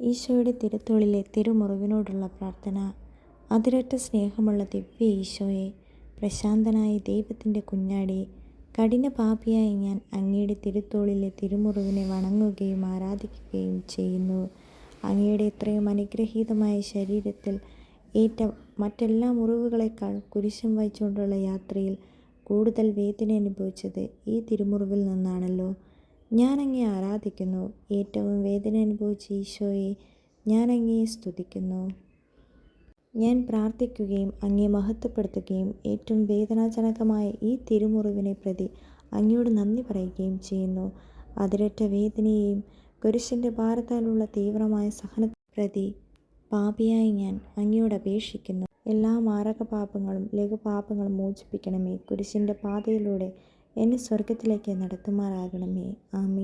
ഈശോയുടെ തിരുത്തോളിലെ തിരുമുറിവിനോടുള്ള പ്രാർത്ഥന. അതിരറ്റ സ്നേഹമുള്ള ദിവ്യ ഈശോയെ പ്രശാന്തനായ ദൈവത്തിന്റെ കുഞ്ഞാടി കഠിന പാപിയായ ഞാൻ അങ്ങയുടെ തിരുത്തോളിലെ തിരുമുറിവിനെ വണങ്ങുകയും ആരാധിക്കുകയും ചെയ്യുന്നു. അങ്ങയുടെ എത്രയും അനുഗ്രഹീതമായ ശരീരത്തിൽ ഏറ്റ മറ്റെല്ലാ മുറിവുകളേക്കാൾ കുരിശം വഹിച്ചുകൊണ്ടുള്ള യാത്രയിൽ കൂടുതൽ വേദന അനുഭവിച്ചത് ഈ തിരുമുറിവിൽ നിന്നാണല്ലോ. ഞാൻ അങ്ങയെ ആരാധിക്കുന്നു. ഏറ്റവും വേദന അനുഭവിച്ച ഈശോയെ ഞാനങ്ങേ സ്തുതിക്കുന്നു. ഞാൻ പ്രാർത്ഥിക്കുകയും അങ്ങേ മഹത്വപ്പെടുത്തുകയും ഏറ്റവും വേദനാജനകമായ ഈ തിരുമുറിവിനെ പ്രതി അങ്ങയോട് നന്ദി പറയുകയും ചെയ്യുന്നു. അതിരറ്റ വേദനയെയും കുരിശിന്റെ ഭാരത്താലുള്ള തീവ്രമായ സഹന പ്രതി പാപിയായി ഞാൻ അങ്ങയോട് അപേക്ഷിക്കുന്നു. എല്ലാ മാരക പാപങ്ങളും ലഘുപാപങ്ങളും മോചിപ്പിക്കണമേ. കുരിശിന്റെ പാതയിലൂടെ എന്നെ സ്വർഗത്തിലേക്ക് നടത്തുമാറാകണമേ. ആമീൻ.